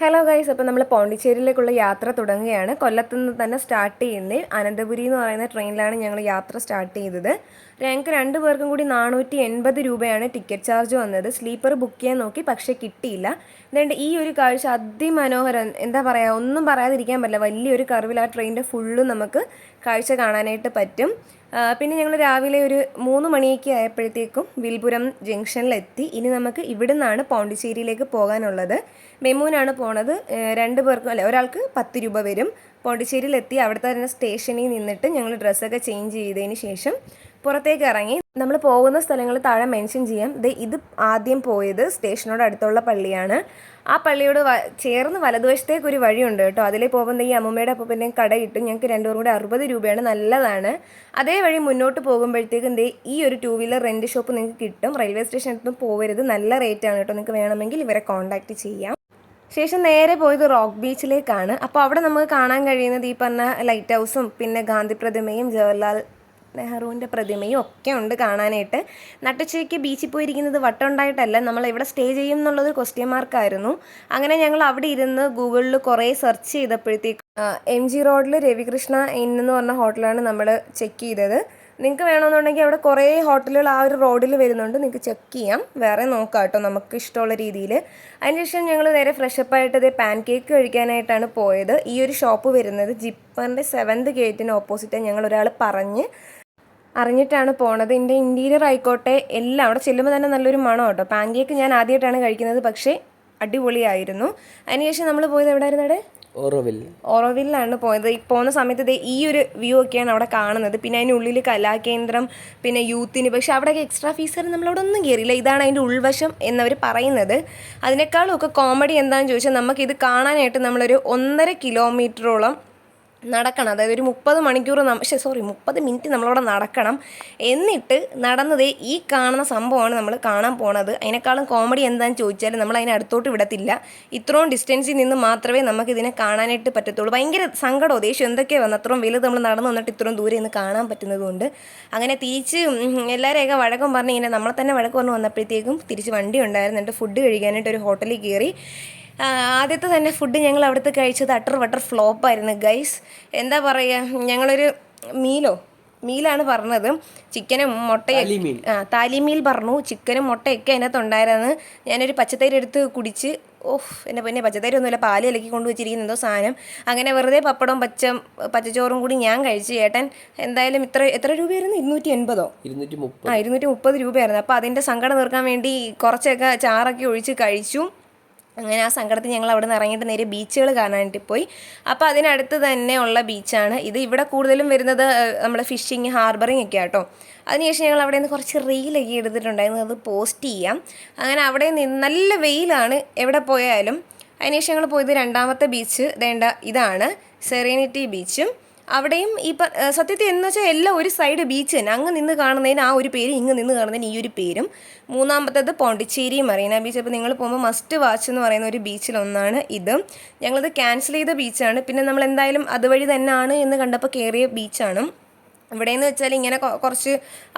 Hello guys അപ്പോൾ നമ്മൾ പോണ്ടിച്ചേരിയിലേക്കുള്ള യാത്ര തുടങ്ങുകയാണ്. കൊല്ലത്തു നിന്ന് തന്നെ സ്റ്റാർട്ട് ചെയ്യുന്നത് അനന്തപുരി എന്ന് പറയുന്ന ട്രെയിനിലാണ് ഞങ്ങൾ യാത്ര സ്റ്റാർട്ട് ചെയ്തത്. ഞങ്ങൾക്ക് രണ്ട് പേർക്കും കൂടി നാനൂറ്റി എൺപത് രൂപയാണ് ടിക്കറ്റ് ചാർജ് വന്നത്. സ്ലീപ്പർ ബുക്ക് ചെയ്യാൻ നോക്കി പക്ഷേ കിട്ടിയില്ല. അതുകൊണ്ട് ഈ ഒരു കാഴ്ച അതിമനോഹരം എന്താ പറയുക ഒന്നും പറയാതിരിക്കാൻ പറ്റില്ല. വലിയൊരു കർവിൽ ആ ട്രെയിനിന്റെ ഫുള്ള് നമുക്ക് കാഴ്ച കാണാനായിട്ട് പറ്റും. പിന്നെ ഞങ്ങൾ രാവിലെ ഒരു മൂന്ന് മണിയൊക്കെ ആയപ്പോഴത്തേക്കും വിൽപുരം ജംഗ്ഷനിലെത്തി. ഇനി നമുക്ക് ഇവിടെ നിന്നാണ് പോണ്ടിച്ചേരിയിലേക്ക് പോകാനുള്ളത്. മെമൂനാണ് പോണത്. രണ്ട് പേർക്കും അല്ല ഒരാൾക്ക് പത്ത് രൂപ വരും. പോണ്ടിച്ചേരിയിലെത്തി അവിടുത്തെ തന്നെ സ്റ്റേഷനിൽ നിന്നിട്ട് ഞങ്ങൾ ഡ്രസ്സൊക്കെ ചേഞ്ച് ചെയ്തതിന് ശേഷം പുറത്തേക്ക് ഇറങ്ങി നമ്മൾ പോകുന്ന സ്ഥലങ്ങൾ താഴെ മെൻഷൻ ചെയ്യാം. ദേ ഇത് ആദ്യം പോയത് സ്റ്റേഷനോട് അടുത്തുള്ള പള്ളിയാണ്. ആ പള്ളിയോട് ചേർന്ന് വലതുവശത്തേക്ക് ഒരു വഴിയുണ്ട് കേട്ടോ. അതിലേ പോകുമ്പോൾ ഈ അമ്മമ്മയുടെ അപ്പൂപ്പന്റെയും കട കിട്ടും ഞങ്ങൾക്ക് രണ്ടുപേരും കൂടെ അറുപത് രൂപയാണ്. നല്ലതാണ്. അതേ വഴി മുന്നോട്ട് പോകുമ്പോഴത്തേക്കും ദേ ഈ ഒരു ടൂ വീലർ റെന്റ് ഷോപ്പ് നിങ്ങൾക്ക് കിട്ടും. റെയിൽവേ സ്റ്റേഷനടുത്തും പോകരുത് നല്ല റേറ്റാണ് കേട്ടോ. നിങ്ങൾക്ക് വേണമെങ്കിൽ ഇവരെ കോൺടാക്റ്റ് ചെയ്യാം. ശേഷം നേരെ പോയത് റോക്ക് ബീച്ചിലേക്കാണ്. അപ്പോൾ അവിടെ നമുക്ക് കാണാൻ കഴിയുന്നത് ഈ പറഞ്ഞ ലൈറ്റ് ഹൗസും പിന്നെ ഗാന്ധി പ്രതിമയും ജവഹർലാൽ നെഹ്റുവിന്റെ പ്രതിമയും ഒക്കെ ഉണ്ട് കാണാനായിട്ട്. നട്ടുച്ചയ്ക്ക് ബീച്ചിൽ പോയിരിക്കുന്നത് വട്ടമുണ്ടായിട്ടല്ല. നമ്മൾ ഇവിടെ സ്റ്റേ ചെയ്യും എന്നുള്ളത് ക്വസ്റ്റ്യൻ മാർക്കായിരുന്നു അങ്ങനെ ഞങ്ങൾ അവിടെ ഇരുന്ന് ഗൂഗിളിൽ കുറേ സെർച്ച് ചെയ്തപ്പോഴത്തേക്ക് എം ജി റോഡിൽ രവികൃഷ്ണ ഇൻ എന്ന് പറഞ്ഞ ഹോട്ടലാണ് നമ്മൾ ചെക്ക് ചെയ്തത്. നിങ്ങൾക്ക് വേണമെന്നുണ്ടെങ്കിൽ അവിടെ കുറേ ഹോട്ടലുകൾ ആ ഒരു റോഡിൽ വരുന്നുണ്ട്. നിങ്ങൾക്ക് ചെക്ക് ചെയ്യാം. വേറെ നോക്കാം കേട്ടോ നമുക്ക് ഇഷ്ടമുള്ള രീതിയിൽ. അതിനുശേഷം ഞങ്ങൾ നേരെ ഫ്രഷപ്പ് ആയിട്ട് അതേ പാൻ കേക്ക് കഴിക്കാനായിട്ടാണ് പോയത്. ഈ ഒരു ഷോപ്പ് വരുന്നത് ജിപ്പറിന്റെ സെവൻത് ഗേറ്റിന് ഓപ്പോസിറ്റ് ഞങ്ങൾ ഒരാൾ പറഞ്ഞ് അറിഞ്ഞിട്ടാണ് പോണത്. എന്റെ ഇന്റീരിയർ ആയിക്കോട്ടെ എല്ലാം അവിടെ ചെല്ലുമ്പോൾ തന്നെ നല്ലൊരു മണം കേട്ടോ പാൻ കേക്ക് ഞാൻ ആദ്യമായിട്ടാണ് കഴിക്കുന്നത് പക്ഷേ അടിപൊളിയായിരുന്നു. അതിനുശേഷം നമ്മൾ പോയത് എവിടെയായിരുന്നു അവിടെ? ഓറോവിൽ ഓറോവില്ലാണ് പോയത്. പോകുന്ന സമയത്ത് ദേ ഈ ഒരു വ്യൂ ഒക്കെയാണ് അവിടെ കാണുന്നത്. പിന്നെ അതിനുള്ളിൽ കലാകേന്ദ്രം പിന്നെ യൂത്തിന്. പക്ഷെ അവിടെയൊക്കെ എക്സ്ട്രാ ഫീസ് നമ്മളവിടെ ഒന്നും കയറിയില്ല ഇതാണ് അതിന്റെ ഉൾവശം എന്നവർ പറയുന്നത്. അതിനേക്കാളും ഒക്കെ കോമഡി എന്താണെന്ന് ചോദിച്ചാൽ നമുക്കിത് കാണാനായിട്ട് നമ്മളൊരു ഒന്നര കിലോമീറ്ററോളം നടക്കണം. അതായത് ഒരു മുപ്പത് മണിക്കൂർ പക്ഷേ സോറി മുപ്പത് മിനിറ്റ് നമ്മളവിടെ നടക്കണം. എന്നിട്ട് നടന്നത് ഈ കാണുന്ന സംഭവമാണ് നമ്മൾ കാണാൻ പോണത്. അതിനേക്കാളും കോമഡി എന്താണെന്ന് ചോദിച്ചാൽ നമ്മൾ അതിനെ അടുത്തോട്ട് വിടത്തില്ല. ഇത്രയും ഡിസ്റ്റൻസിൽ നിന്ന് മാത്രമേ നമുക്ക് ഇതിനെ കാണാനായിട്ട് പറ്റത്തുള്ളൂ. ഭയങ്കര സങ്കടമോ ദേഷ്യം എന്തൊക്കെയാണ് വന്നത്? അത്രയും വലുത് നമ്മൾ നടന്നു വന്നിട്ട് ഇത്രയും ദൂരെ നിന്ന് കാണാൻ പറ്റുന്നതുകൊണ്ട്. അങ്ങനെ തിരിച്ച് എല്ലാവരെയൊക്കെ വഴക്കം പറഞ്ഞ് ഇങ്ങനെ നമ്മളെ തന്നെ വഴക്കം പറഞ്ഞു വന്നപ്പോഴത്തേക്കും തിരിച്ച് വണ്ടി ഉണ്ടായിരുന്നു എന്നിട്ട് ഫുഡ് കഴിക്കാനായിട്ട് ഒരു ഹോട്ടലിൽ കയറി. ആദ്യത്തെ തന്നെ ഫുഡ് ഞങ്ങൾ അവിടുത്തെ കഴിച്ചത് അട്ടർ വട്ടർ ഫ്ലോപ്പായിരുന്നു ഗൈസ് എന്താ പറയുക ഞങ്ങളൊരു മീലോ മീലാണ് പറഞ്ഞത്. ചിക്കനും മുട്ടയും. ആ താലിമീൽ പറഞ്ഞു. ചിക്കനും മുട്ടയൊക്കെ അതിനകത്ത് ഉണ്ടായിരുന്നു. ഞാനൊരു പച്ചത്തൈര് എടുത്ത് കുടിച്ച് ഓഹ് എന്റെ പിന്നെ പച്ചത്തൈര് ഒന്നുമില്ല പാൽ ഇലക്കി കൊണ്ടുവച്ചിരിക്കുന്ന എന്തോ സാധനം. അങ്ങനെ വെറുതെ പപ്പടവും പച്ച പച്ചച്ചോറും കൂടി ഞാൻ കഴിച്ചു ചേട്ടൻ എന്തായാലും ഇത്ര എത്ര രൂപയായിരുന്നു? ഇരുന്നൂറ്റി എൺപതോ ആ ഇരുന്നൂറ്റി മുപ്പത് രൂപയായിരുന്നു. അപ്പോൾ അതിന്റെ സങ്കടം തീർക്കാൻ വേണ്ടി കുറച്ചൊക്കെ ചാറൊക്കെ ഒഴിച്ച് കഴിച്ചു. അങ്ങനെ ആ സങ്കടത്തിൽ ഞങ്ങൾ അവിടെ നിന്ന് ഇറങ്ങിയിട്ട് നേരെ ബീച്ചുകൾ കാണാനായിട്ട് പോയി. അപ്പോൾ അതിനടുത്ത് തന്നെ ഉള്ള ബീച്ചാണ്. ഇത് ഇവിടെ കൂടുതലും വരുന്നത് നമ്മുടെ ഫിഷിങ് ഹാർബറിങ് ഒക്കെ ആട്ടോ. അതിനുശേഷം ഞങ്ങൾ അവിടെ നിന്ന് കുറച്ച് റീലൊക്കെ എടുത്തിട്ടുണ്ടായിരുന്നു. അത് പോസ്റ്റ് ചെയ്യാം. അങ്ങനെ അവിടെ നിന്ന് നല്ല വെയിലാണ് എവിടെ പോയാലും. അതിനുശേഷം ഞങ്ങൾ പോയത് രണ്ടാമത്തെ ബീച്ച് വേണ്ട ഇതാണ് സെറീനിറ്റി ബീച്ചും അവിടെയും ഈ സത്യത്തിൽ എന്ന് വെച്ചാൽ എല്ലാം ഒരു സൈഡ് ബീച്ച് തന്നെ. അങ്ങ് നിന്ന് കാണുന്നതിന് ആ ഒരു പേര് ഇങ്ങ് നിന്ന് കാണുന്നതിന് ഈ ഒരു പേരും. മൂന്നാമത്തേത് പോണ്ടിച്ചേരി മറീന ബീച്ച് അപ്പോൾ നിങ്ങൾ പോകുമ്പോൾ മസ്റ്റ് വാച്ച് എന്ന് പറയുന്ന ഒരു ബീച്ചിലൊന്നാണ് ഇത്. ഞങ്ങളത് ക്യാൻസൽ ചെയ്ത ബീച്ചാണ് പിന്നെ നമ്മൾ എന്തായാലും അതുവഴി തന്നെയാണ് എന്ന് കണ്ടപ്പോൾ കയറിയ ബീച്ചാണ് ഇവിടെയെന്ന് വെച്ചാൽ ഇങ്ങനെ കുറച്ച്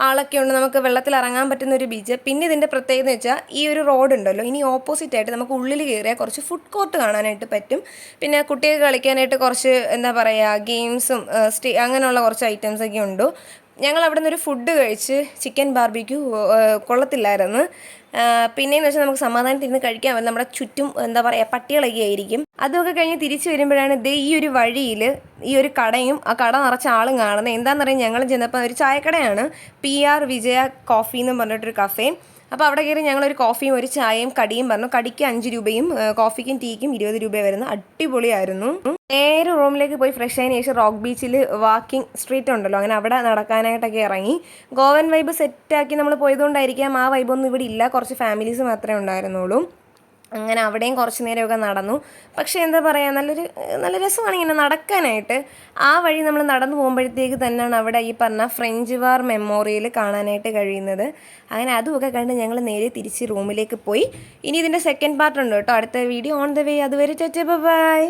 ആളൊക്കെ ഉണ്ട്. നമുക്ക് വെള്ളത്തിൽ ഇറങ്ങാൻ പറ്റുന്ന ഒരു ബീച്ച് പിന്നെ ഇതിന്റെ പ്രത്യേകത എന്ന് വെച്ചാൽ ഈ ഒരു റോഡ് ഉണ്ടല്ലോ. ഇനി ഓപ്പോസിറ്റ് ആയിട്ട് നമുക്ക് ഉള്ളിൽ കയറിയാൽ കുറച്ച് ഫുഡ് കോർട്ട് കാണാനായിട്ട് പറ്റും. പിന്നെ കുട്ടികൾക്ക് കളിക്കാനായിട്ട് കുറച്ച് എന്താ പറയുക ഗെയിംസും സ്റ്റേ അങ്ങനെയുള്ള കുറച്ച് ഐറ്റംസ് ഒക്കെ ഉണ്ട്. ഞങ്ങൾ അവിടെ നിന്ന് ഒരു ഫുഡ് കഴിച്ച് ചിക്കൻ ബാർബിക്യൂ കൊള്ളത്തില്ലായിരുന്നു. പിന്നെയെന്ന് വെച്ചാൽ നമുക്ക് സമാധാനത്തിൽ ഇരുന്ന് കഴിക്കാൻ നമ്മുടെ ചുറ്റും എന്താ പറയുക പട്ടികളൊക്കെ ആയിരിക്കും. അതൊക്കെ കഴിഞ്ഞ് തിരിച്ചു വരുമ്പോഴാണ് ദേ ഈ ഒരു വഴിയിൽ ഈ ഒരു കടയും ആ കട നിറച്ച ആളും കാണുന്നത്. എന്താണെന്ന് പറയുക ഞങ്ങൾ ചെന്നപ്പോൾ ഒരു ചായക്കടയാണ്. പി ആർ വിജയ കോഫി എന്ന് പറഞ്ഞിട്ടൊരു കഫേ അപ്പോൾ അവിടെ കയറി ഞങ്ങളൊരു കോഫിയും ഒരു ചായയും കടിയും പറഞ്ഞു. കടിക്ക് അഞ്ച് രൂപയും കോഫിക്കും ടീക്കും ഇരുപത് രൂപ വരുന്നു അടിപൊളിയായിരുന്നു. നേരെ റൂമിലേക്ക് പോയി ഫ്രഷ് ആയതിനു ശേഷം റോക്ക് ബീച്ചിൽ വാക്കിംഗ് സ്ട്രീറ്റ് ഉണ്ടല്ലോ. അങ്ങനെ അവിടെ നടക്കാനായിട്ടൊക്കെ ഇറങ്ങി. ഗോവൻ വൈബ് സെറ്റാക്കി നമ്മൾ പോയതുകൊണ്ടായിരിക്കാം ആ വൈബൊന്നും ഇവിടെ ഇല്ല. കുറച്ച് ഫാമിലീസ് മാത്രമേ ഉണ്ടായിരുന്നുള്ളൂ. അങ്ങനെ അവിടെയും കുറച്ച് നേരമൊക്കെ നടന്നു. പക്ഷേ എന്താ പറയുക നല്ലൊരു നല്ല രസമാണ് ഇങ്ങനെ നടക്കാനായിട്ട്. ആ വഴി നമ്മൾ നടന്നു പോകുമ്പോഴത്തേക്ക് തന്നെയാണ് അവിടെ ഈ പറഞ്ഞ ഫ്രഞ്ച് വാർ മെമ്മോറിയൽ കാണാനായിട്ട് കഴിയുന്നത്. അങ്ങനെ അതുമൊക്കെ കണ്ട് ഞങ്ങൾ നേരെ തിരിച്ച് റൂമിലേക്ക് പോയി. ഇനി ഇതിന്റെ സെക്കൻഡ് പാർട്ട് ഉണ്ട് കേട്ടോ. അടുത്ത വീഡിയോ ഓൺ ദ വേ അതുവരെ ചേച്ചേ ബൈ.